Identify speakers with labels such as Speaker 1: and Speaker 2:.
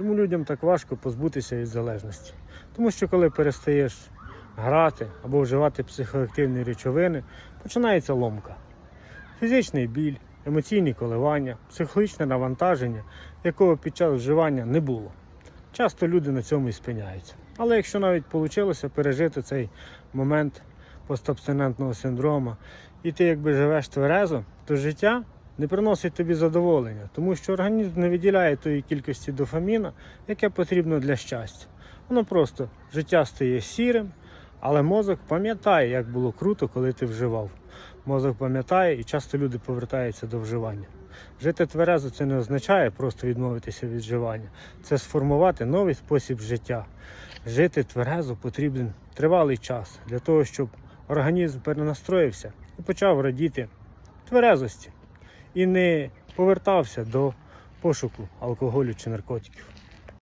Speaker 1: Чому людям так важко позбутися від залежності? Тому що коли перестаєш грати або вживати психоактивні речовини, починається ломка. Фізичний біль, емоційні коливання, психологічне навантаження, якого під час вживання не було. Часто люди на цьому і спиняються. Але якщо навіть вийшло пережити цей момент постабстинентного синдрому, і ти якби живеш тверезо, то життя не приносить тобі задоволення, тому що організм не виділяє тої кількості дофаміна, яке потрібно для щастя. Воно просто життя стає сірим, але мозок пам'ятає, як було круто, коли ти вживав. Мозок пам'ятає і часто люди повертаються до вживання. Жити тверезо це не означає просто відмовитися від вживання, це сформувати новий спосіб життя. Жити тверезо потрібен тривалий час для того, щоб організм перенастроївся і почав радіти тверезості і не повертався до пошуку алкоголю чи наркотиків.